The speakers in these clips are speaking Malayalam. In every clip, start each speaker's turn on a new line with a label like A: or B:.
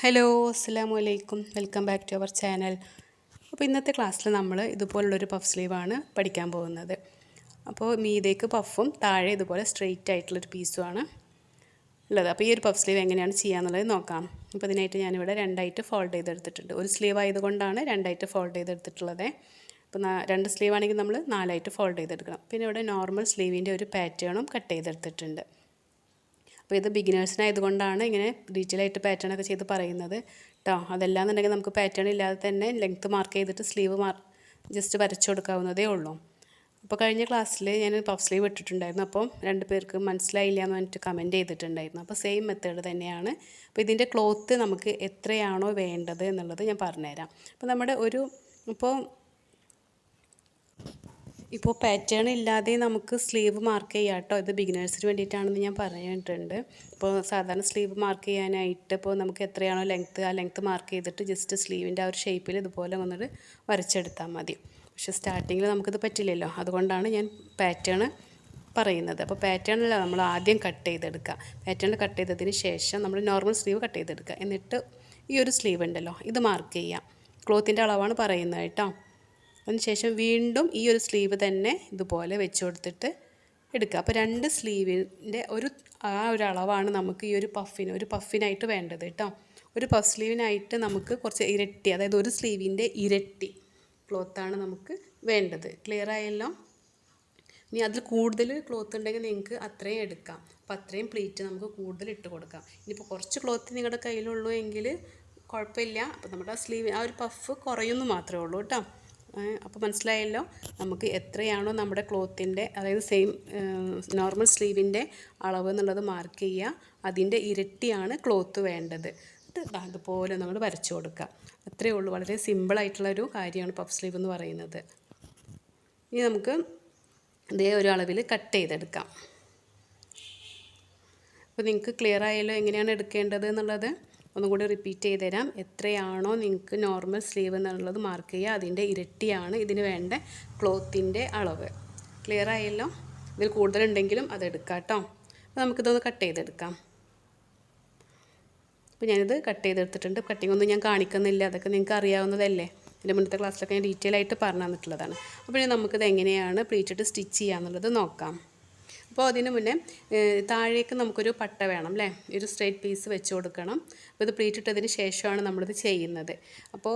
A: ഹലോ അസ്സാം വലൈക്കും welcome back to our channel. അപ്പോൾ ഇന്നത്തെ ക്ലാസ്സിൽ നമ്മൾ ഇതുപോലുള്ളൊരു പഫ് സ്ലീവാണ് പഠിക്കാൻ പോകുന്നത്. അപ്പോൾ മീതേക്ക് പഫും താഴെ ഇതുപോലെ സ്ട്രെയിറ്റ് ആയിട്ടുള്ളൊരു പീസുമാണ് ഉള്ളത്. അപ്പോൾ ഈ ഒരു പഫ് സ്ലീവ് എങ്ങനെയാണ് ചെയ്യാന്നുള്ളത് നോക്കാം. അപ്പോൾ ഇതിനായിട്ട് ഞാനിവിടെ രണ്ടായിട്ട് ഫോൾഡ് ചെയ്തെടുത്തിട്ടുണ്ട്. ഒരു സ്ലീവ് ആയതുകൊണ്ടാണ് രണ്ടായിട്ട് ഫോൾഡ് ചെയ്തെടുത്തിട്ടുള്ളത്. അപ്പോൾ രണ്ട് സ്ലീവ് ആണെങ്കിൽ നമ്മൾ നാലായിട്ട് ഫോൾഡ് ചെയ്തെടുക്കണം. പിന്നെ ഇവിടെ നോർമൽ സ്ലീവിന്റെ ഒരു പാറ്റേണും കട്ട് ചെയ്തെടുത്തിട്ടുണ്ട്. അപ്പോൾ ഇത് ബിഗിനേഴ്സിനായതുകൊണ്ടാണ് ഇങ്ങനെ ഡീറ്റെയിൽ ആയിട്ട് പാറ്റേൺ ഒക്കെ ചെയ്ത് പറയുന്നത്. കേട്ടോ അതല്ലാന്നുണ്ടെങ്കിൽ നമുക്ക് പാറ്റേൺ ഇല്ലാതെ തന്നെ ലെങ്ത്ത് മാർക്ക് ചെയ്തിട്ട് സ്ലീവ് മാർ ജസ്റ്റ് വരച്ചു കൊടുക്കാവുന്നതേ ഉള്ളൂ. അപ്പോൾ കഴിഞ്ഞ ക്ലാസ്സിൽ ഞാൻ പഫ് സ്ലീവ് ഇട്ടിട്ടുണ്ടായിരുന്നു. അപ്പോൾ രണ്ട് പേർക്ക് മനസ്സിലായില്ല എന്ന് പറഞ്ഞിട്ട് കമന്റ് ചെയ്തിട്ടുണ്ടായിരുന്നു. അപ്പോൾ സെയിം മെത്തേഡ് തന്നെയാണ്. അപ്പോൾ ഇതിന്റെ ക്ലോത്ത് നമുക്ക് എത്രയാണോ വേണ്ടത് എന്നുള്ളത് ഞാൻ പറഞ്ഞുതരാം. അപ്പോൾ നമ്മുടെ ഒരു ഇപ്പോൾ ഇപ്പോൾ പാറ്റേൺ ഇല്ലാതെ നമുക്ക് സ്ലീവ് മാർക്ക് ചെയ്യാം കേട്ടോ ഇത് ബിഗിനേഴ്സിന് വേണ്ടിയിട്ടാണെന്ന് ഞാൻ പറഞ്ഞിട്ടുണ്ട് ഇപ്പോൾ സാധാരണ സ്ലീവ് മാർക്ക് ചെയ്യാനായിട്ട് ഇപ്പോൾ നമുക്ക് എത്രയാണോ ലെങ്ത്ത് ആ ലെങ്ത്ത് മാർക്ക് ചെയ്തിട്ട് ജസ്റ്റ് സ്ലീവിന്റെ ആ ഒരു ഷേപ്പിൽ ഇതുപോലെ വന്നിട്ട് വരച്ചെടുത്താൽ മതി. പക്ഷേ സ്റ്റാർട്ടിങ്ങിൽ നമുക്കിത് പറ്റില്ലല്ലോ. അതുകൊണ്ടാണ് ഞാൻ പാറ്റേൺ പറയുന്നത്. അപ്പോൾ പാറ്റേണിൽ നമ്മൾ ആദ്യം കട്ട് ചെയ്തെടുക്കുക. പാറ്റേൺ കട്ട് ചെയ്തതിന് ശേഷം നമ്മൾ നോർമൽ സ്ലീവ് കട്ട് ചെയ്തെടുക്കുക. എന്നിട്ട് ഈ ഒരു സ്ലീവ് ഉണ്ടല്ലോ ഇത് മാർക്ക് ചെയ്യാം ക്ലോത്തിന്റെ അളവാണ് പറയുന്നത് കേട്ടോ. അതിനുശേഷം വീണ്ടും ഈ ഒരു സ്ലീവ് തന്നെ ഇതുപോലെ വെച്ച് കൊടുത്തിട്ട് എടുക്കുക. അപ്പോൾ രണ്ട് സ്ലീവിന്റെ ഒരു ആ ഒരു അളവാണ് നമുക്ക് ഈ ഒരു പഫിന് ഒരു പഫിനായിട്ട് വേണ്ടത് കേട്ടോ. ഒരു പഫ് സ്ലീവിനായിട്ട് നമുക്ക് കുറച്ച് ഇരട്ടി അതായത് ഒരു സ്ലീവിന്റെ ഇരട്ടി ക്ലോത്താണ് നമുക്ക് വേണ്ടത്. ക്ലിയർ ആയല്ലോ? ഇനി അതിൽ കൂടുതൽ ക്ലോത്ത് ഉണ്ടെങ്കിൽ നിങ്ങൾക്ക് അത്രയും എടുക്കാം. അപ്പോൾ അത്രയും പ്ലീറ്റ് നമുക്ക് കൂടുതൽ ഇട്ട് കൊടുക്കാം. ഇനിയിപ്പോൾ കുറച്ച് ക്ലോത്ത് നിങ്ങളുടെ കയ്യിലുള്ളൂ എങ്കിൽ കുഴപ്പമില്ല. അപ്പോൾ നമ്മുടെ സ്ലീവ് ആ ഒരു പഫ് കുറയുന്നു മാത്രമേ ഉള്ളൂ കേട്ടോ. അപ്പോൾ മനസ്സിലായല്ലോ? നമുക്ക് എത്രയാണോ നമ്മുടെ ക്ലോത്തിന്റെ അതായത് സെയിം നോർമൽ സ്ലീവിന്റെ അളവ് എന്നുള്ളത് മാർക്ക് ചെയ്യുക. അതിന്റെ ഇരട്ടിയാണ് ക്ലോത്ത് വേണ്ടത്. അതുപോലെ നമ്മൾ വരച്ചു കൊടുക്കുക. അത്രയേ ഉള്ളൂ. വളരെ സിമ്പിളായിട്ടുള്ളൊരു കാര്യമാണ് പഫ് സ്ലീവ് എന്ന് പറയുന്നത്. ഇനി നമുക്ക് ഇതേ ഒരു അളവിൽ കട്ട് ചെയ്തെടുക്കാം. അപ്പോൾ നിങ്ങൾക്ക് ക്ലിയർ ആയല്ലോ എങ്ങനെയാണ് എടുക്കേണ്ടത് എന്നുള്ളത്? ഒന്നും കൂടി റിപ്പീറ്റ് ചെയ്ത് തരാം എത്രയാണോ നിങ്ങൾക്ക് നോർമൽ സ്ലീവ് എന്നുള്ളത് മാർക്ക് ചെയ്യുക. അതിന്റെ ഇരട്ടിയാണ് ഇതിന് വേണ്ട ക്ലോത്തിന്റെ അളവ്. ക്ലിയർ ആയല്ലോ? ഇതിൽ കൂടുതലുണ്ടെങ്കിലും അത് എടുക്കാം കേട്ടോ. അപ്പോൾ നമുക്കിതൊന്ന് കട്ട് ചെയ്തെടുക്കാം. അപ്പോൾ ഞാനിത് കട്ട് ചെയ്തെടുത്തിട്ടുണ്ട്. കട്ടിംഗ് ഒന്നും ഞാൻ കാണിക്കുന്നില്ല. അതൊക്കെ നിങ്ങൾക്ക് അറിയാവുന്നതല്ലേ? എന്റെ മുന്നത്തെ ക്ലാസ്സിലൊക്കെ ഞാൻ ഡീറ്റെയിൽ ആയിട്ട് പറഞ്ഞു തന്നിട്ടുള്ളതാണ്. അപ്പോൾ നമുക്കിത് എങ്ങനെയാണ് പ്ലീറ്റിട്ട് സ്റ്റിച്ച് ചെയ്യാന്നുള്ളത് നോക്കാം. അപ്പോൾ അതിന് മുന്നേ താഴേക്ക് നമുക്കൊരു പട്ട വേണം അല്ലേ ഒരു സ്ട്രേറ്റ് പീസ് വെച്ച് കൊടുക്കണം. അപ്പോൾ ഇത് പ്രീറ്റിട്ടതിന് ശേഷമാണ് നമ്മളിത് ചെയ്യുന്നത്. അപ്പോൾ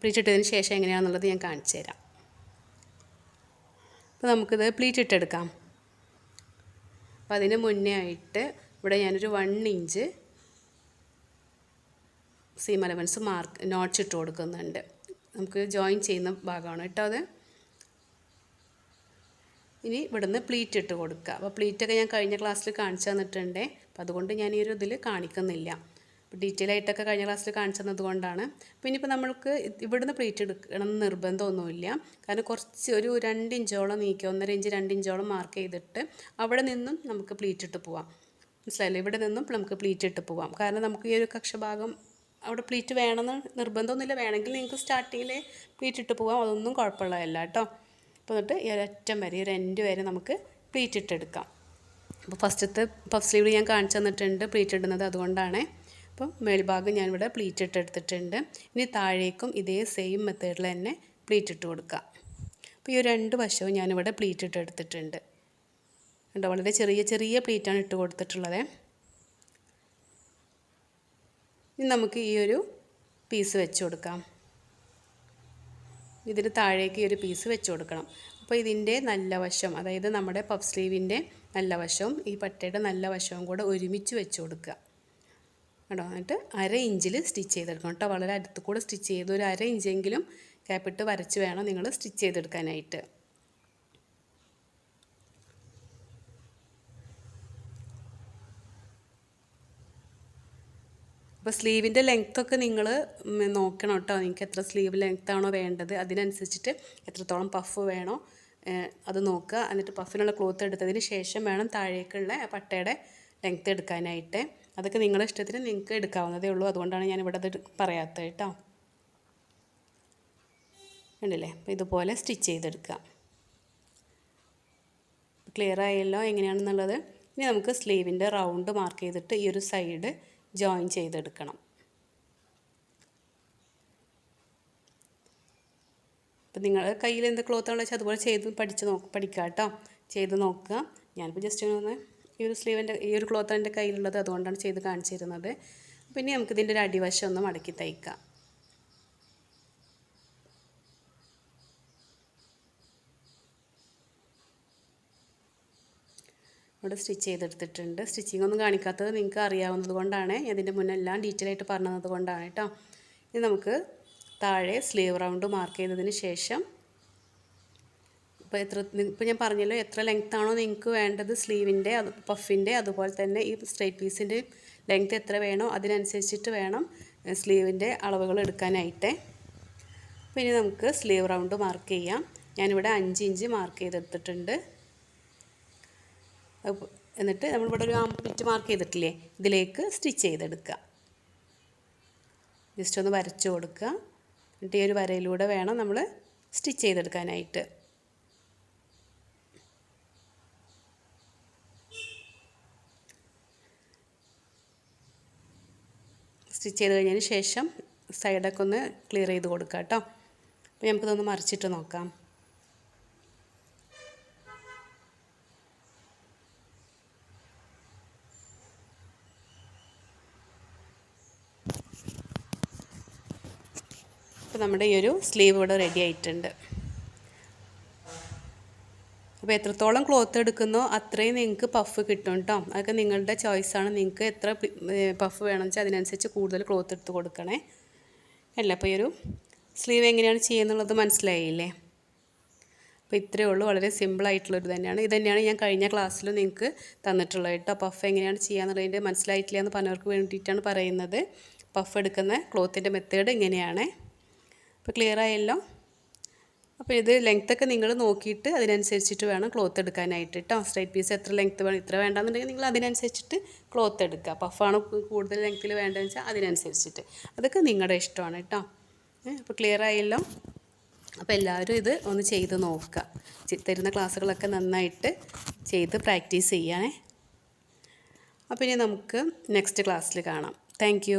A: പ്ലീറ്റ് ഇട്ടതിന് ശേഷം എങ്ങനെയാണെന്നുള്ളത് ഞാൻ കാണിച്ചു തരാം. അപ്പോൾ നമുക്കിത് പ്ലീറ്റിട്ടെടുക്കാം. അപ്പോൾ അതിന് മുന്നേ ആയിട്ട് ഇവിടെ ഞാനൊരു one inch seam allowance mark notes ഇട്ട് കൊടുക്കുന്നുണ്ട്. നമുക്ക് ജോയിൻ ചെയ്യുന്ന ഭാഗമാണ് കേട്ടോ അത്. ഇനി ഇവിടുന്ന് പ്ലീറ്റ് ഇട്ട് കൊടുക്കുക. അപ്പോൾ പ്ലീറ്റൊക്കെ ഞാൻ കഴിഞ്ഞ ക്ലാസ്സിൽ കാണിച്ചു തന്നിട്ടുണ്ട്. അപ്പോൾ അതുകൊണ്ട് ഞാൻ ഈ ഒരു ഇതിൽ കാണിക്കുന്നില്ല. ഡീറ്റെയിൽ ആയിട്ടൊക്കെ കഴിഞ്ഞ ക്ലാസ്സിൽ കാണിച്ചു തന്നത് കൊണ്ടാണ്. അപ്പോൾ ഇനിയിപ്പോൾ നമ്മൾക്ക് ഇവിടുന്ന് പ്ലീറ്റ് എടുക്കണം എന്ന് നിർബന്ധമൊന്നുമില്ല. കാരണം കുറച്ച് ഒരു രണ്ട് ഇഞ്ചോളം നീക്കി ഒന്നര ഇഞ്ച് രണ്ട് ഇഞ്ചോളം മാർക്ക് ചെയ്തിട്ട് അവിടെ നിന്നും നമുക്ക് പ്ലീറ്റ് ഇട്ട് പോവാം. മനസ്സിലായില്ലേ? ഇവിടെ നിന്നും നമുക്ക് പ്ലീറ്റ് ഇട്ട് പോവാം. കാരണം നമുക്ക് ഈ ഒരു കക്ഷഭാഗം അവിടെ പ്ലീറ്റ് വേണമെന്ന് നിർബന്ധമൊന്നുമില്ല. വേണമെങ്കിൽ നിങ്ങൾക്ക് സ്റ്റാർട്ടിങ്ങിൽ പ്ലീറ്റ് ഇട്ട് പോവാം. അതൊന്നും കുഴപ്പമുള്ളതല്ല കേട്ടോ. അപ്പോൾ എന്നിട്ട് ഈ ഒരറ്റം വരെ ഒരു എൻഡ് വരെ നമുക്ക് പ്ലീറ്റ് ഇട്ടെടുക്കാം അപ്പോൾ ഫസ്റ്റത്തെ പഫ് സ്ലീവ് ഞാൻ കാണിച്ചു തന്നിട്ടുണ്ട് പ്ലീറ്റ് ഇടുന്നത് അതുകൊണ്ടാണ്. അപ്പോൾ മേൽഭാഗം ഞാനിവിടെ പ്ലീറ്റ് ഇട്ടെടുത്തിട്ടുണ്ട് ഇനി താഴേക്കും ഇതേ സെയിം മെത്തേഡിൽ തന്നെ പ്ലീറ്റ് ഇട്ട് കൊടുക്കാം. അപ്പോൾ ഈ രണ്ട് വശവും ഞാനിവിടെ പ്ലീറ്റ് ഇട്ടെടുത്തിട്ടുണ്ട് കണ്ടോ? വളരെ ചെറിയ ചെറിയ പ്ലീറ്റാണ് ഇട്ട് കൊടുത്തിട്ടുള്ളത്. ഇനി നമുക്ക് ഈ ഒരു പീസ് വെച്ച് കൊടുക്കാം. ഇതിന് താഴേക്ക് ഒരു പീസ് വെച്ച് കൊടുക്കണം. അപ്പോൾ ഇതിന്റെ നല്ല വശം അതായത് നമ്മുടെ പഫ് സ്ലീവിന്റെ നല്ല വശവും ഈ പട്ടയുടെ നല്ല വശവും കൂടെ ഒരുമിച്ച് വെച്ച് കൊടുക്കുക. കേട്ടോ എന്നിട്ട് അര ഇഞ്ചിൽ സ്റ്റിച്ച് ചെയ്തെടുക്കണം കേട്ടോ. വളരെ അടുത്ത് കൂടെ സ്റ്റിച്ച് ചെയ്ത് ഒരു അര ഇഞ്ചെങ്കിലും ക്യാപ്പിട്ട് വരച്ച് വേണം നിങ്ങൾ സ്റ്റിച്ച് ചെയ്തെടുക്കാനായിട്ട്. അപ്പോൾ സ്ലീവിന്റെ ലെങ്ത്തൊക്കെ നിങ്ങൾ നോക്കണം കേട്ടോ. നിങ്ങൾക്ക് എത്ര സ്ലീവ് ലെങ്ത് ആണോ വേണ്ടത്. അതിനനുസരിച്ചിട്ട് എത്രത്തോളം പഫ് വേണോ അത് നോക്കുക. എന്നിട്ട് പഫിനുള്ള ക്ലോത്ത് എടുത്തതിന് ശേഷം വേണം താഴേക്കുള്ള പട്ടയുടെ ലെങ്ത്ത് എടുക്കാനായിട്ട്. അതൊക്കെ നിങ്ങളുടെ ഇഷ്ടത്തിന് നിങ്ങൾക്ക് എടുക്കാവുന്നതേ ഉള്ളൂ. അതുകൊണ്ടാണ് ഞാൻ ഇവിടെ അത് പറയാത്തത് കേട്ടോ. ഉണ്ടല്ലേ അപ്പോൾ ഇതുപോലെ സ്റ്റിച്ച് ചെയ്തെടുക്കുക. ക്ലിയർ ആയല്ലോ? എങ്ങനെയാണെന്നുള്ളത്? ഇനി നമുക്ക് സ്ലീവിന്റെ റൗണ്ട് മാർക്ക് ചെയ്തിട്ട് ഈ ഒരു സൈഡ് ജോയിൻ ചെയ്തെടുക്കണം. അപ്പം നിങ്ങളുടെ കയ്യിൽ എന്ത് ക്ലോത്താണെന്ന് വെച്ചാൽ അതുപോലെ ചെയ്ത് പഠിച്ച് നോക്ക് പഠിക്കുക കേട്ടോ. ചെയ്ത് നോക്കുക. ഞാനിപ്പോൾ ജസ്റ്റ് ഒന്ന് ഈ ഒരു സ്ലീവിന്റെ ഈ ഒരു ക്ലോത്ത് എന്റെ കയ്യിലുള്ളത് അതുകൊണ്ടാണ് ചെയ്ത് കാണിച്ചിരുന്നത് പിന്നെ നമുക്കിതിന്റെ ഒരു അടിവശം ഒന്ന് മടക്കി തയ്ക്കാം. ഇവിടെ സ്റ്റിച്ച് ചെയ്തെടുത്തിട്ടുണ്ട്. സ്റ്റിച്ചിങ് ഒന്നും കാണിക്കാത്തത് നിങ്ങൾക്ക് അറിയാവുന്നത് കൊണ്ടാണ്. ഇതിന്റെ മുന്നേ എല്ലാം ഡീറ്റെയിൽ ആയിട്ട് പറഞ്ഞത് കൊണ്ടാണ് കേട്ടോ. ഇനി നമുക്ക് താഴെ സ്ലീവ് റൗണ്ട് മാർക്ക് ചെയ്തതിന് ശേഷം ഇപ്പോൾ എത്ര ഇപ്പോൾ ഞാൻ പറഞ്ഞല്ലോ എത്ര ലെങ്ത് ആണോ നിങ്ങൾക്ക് വേണ്ടത് സ്ലീവിന്റെ അത് പഫിന്റെ അതുപോലെ തന്നെ ഈ സ്ട്രൈറ്റ് പീസിന്റെ ലെങ്ത് എത്ര വേണോ അതിനനുസരിച്ചിട്ട് വേണം സ്ലീവിന്റെ അളവുകൾ എടുക്കാനായിട്ട്. പിന്നെ നമുക്ക് സ്ലീവ് റൗണ്ട് മാർക്ക് ചെയ്യാം. ഞാനിവിടെ അഞ്ച് ഇഞ്ച് മാർക്ക് ചെയ്തെടുത്തിട്ടുണ്ട്. എന്നിട്ട് നമ്മൾ ഇവിടെ ഒരു ആംപിറ്റ് മാർക്ക് ചെയ്തിട്ടില്ലേ? ഇതിലേക്ക് സ്റ്റിച്ച് ചെയ്തെടുക്കുക. ജസ്റ്റ് ഒന്ന് വരച്ചു കൊടുക്കുക. എന്നിട്ട് ഈ ഒരു വരയിലൂടെ വേണം നമ്മൾ സ്റ്റിച്ച് ചെയ്തെടുക്കാനായിട്ട്. സ്റ്റിച്ച് ചെയ്ത് കഴിഞ്ഞതിന് ശേഷം സൈഡൊക്കെ ഒന്ന് ക്ലിയർ ചെയ്ത് കൊടുക്കാം കേട്ടോ. അപ്പോൾ നമുക്കിതൊന്ന് മറിച്ചിട്ട് നോക്കാം. അപ്പോൾ നമ്മുടെ ഈ ഒരു സ്ലീവ് ഇവിടെ റെഡി ആയിട്ടുണ്ട്. അപ്പോൾ എത്രത്തോളം ക്ലോത്ത് എടുക്കുന്നോ അത്രയും നിങ്ങൾക്ക് പഫ് കിട്ടും കേട്ടോ അതൊക്കെ നിങ്ങളുടെ ചോയ്സാണ് നിങ്ങൾക്ക് എത്ര പഫ് വേണമെന്ന് വെച്ചാൽ അതിനനുസരിച്ച് കൂടുതൽ ക്ലോത്ത് എടുത്ത് കൊടുക്കണേ. അല്ല? അപ്പോൾ ഈ ഒരു സ്ലീവ് എങ്ങനെയാണ് ചെയ്യുന്നുള്ളത് മനസ്സിലായില്ലേ? അപ്പോൾ ഇത്രയേ ഉള്ളൂ. വളരെ സിമ്പിളായിട്ടുള്ളൊരു തന്നെയാണ്. ഇത് തന്നെയാണ് ഞാൻ കഴിഞ്ഞ ക്ലാസ്സിൽ നിങ്ങൾക്ക് തന്നിട്ടുള്ളത് കേട്ടോ പഫ് എങ്ങനെയാണ് ചെയ്യാന്നുള്ളതിന്റെ മനസ്സിലായിട്ടില്ല എന്ന് പറഞ്ഞവർക്ക് വേണ്ടിയിട്ടാണ് പറയുന്നത്. പഫ് എടുക്കുന്ന ക്ലോത്തിന്റെ മെത്തേഡ് ഇങ്ങനെയാണ്. അപ്പോൾ ക്ലിയർ ആയല്ലോ? അപ്പോൾ ഇത് ലെങ്ത്തൊക്കെ നിങ്ങൾ നോക്കിയിട്ട് അതിനനുസരിച്ചിട്ട് വേണം ക്ലോത്ത് എടുക്കാനായിട്ട് കേട്ടോ സ്ട്രൈറ്റ് പീസ് എത്ര ലെങ്ത്ത് വേണം ഇത്ര വേണ്ടെന്നുണ്ടെങ്കിൽ നിങ്ങൾ അതിനനുസരിച്ചിട്ട് ക്ലോത്ത് എടുക്കുക. പഫാണ് കൂടുതൽ ലെങ്ത്തിൽ വേണ്ടതെന്ന് വെച്ചാൽ അതിനനുസരിച്ചിട്ട്. അതൊക്കെ നിങ്ങളുടെ ഇഷ്ടമാണ് കേട്ടോ അപ്പോൾ ക്ലിയർ ആയല്ലോ? അപ്പോൾ എല്ലാവരും ഇത് ഒന്ന് ചെയ്ത് നോക്കുക. തരുന്ന ക്ലാസ്സുകളൊക്കെ നന്നായിട്ട് ചെയ്ത് പ്രാക്ടീസ് ചെയ്യാനേ അപ്പോൾ ഇനി നമുക്ക് നെക്സ്റ്റ് ക്ലാസ്സിൽ കാണാം. താങ്ക്